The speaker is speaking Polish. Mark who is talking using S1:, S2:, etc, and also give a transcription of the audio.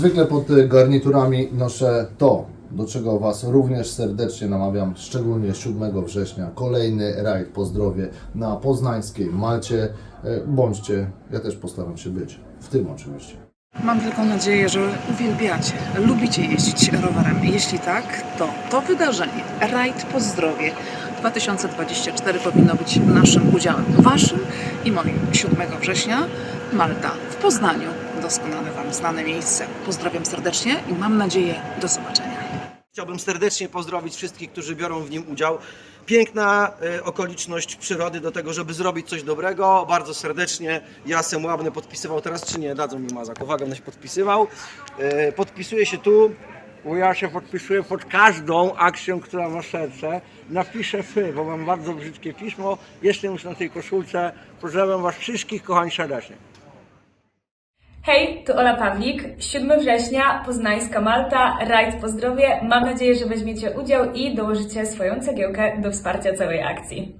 S1: Zwykle pod y, garniturami noszę to, do czego Was również serdecznie namawiam, szczególnie 7 września. Kolejny rajd pozdrowie na poznańskiej Malcie. E, Bądźcie, ja też postaram się być, w tym oczywiście.
S2: Mam tylko nadzieję, że uwielbiacie, lubicie jeździć rowerem. Jeśli tak, to to wydarzenie, Rajd po zdrowie 2024 powinno być naszym udziałem, waszym i moim 7 września. Malta Poznaniu, doskonale Wam znane miejsce. Pozdrawiam serdecznie i mam nadzieję do zobaczenia.
S3: Chciałbym serdecznie pozdrowić wszystkich, którzy biorą w nim udział. Piękna e, okoliczność przyrody do tego, żeby zrobić coś dobrego. Bardzo serdecznie. Jasem Łabny podpisywał teraz, czy nie? Dadzą mi mazak. Uwaga, będę się podpisywał. E, podpisuję się tu.
S4: Bo ja się podpisuję pod każdą akcją, która ma serce. Napiszę fy, bo mam bardzo brzydkie pismo. Jestem już na tej koszulce. Pozdrawiam Was wszystkich, kochani serdecznie.
S5: Hej, tu Ola Pawlik. 7 września, Poznańska Malta, rajd po zdrowie. Mam nadzieję, że weźmiecie udział i dołożycie swoją cegiełkę do wsparcia całej akcji.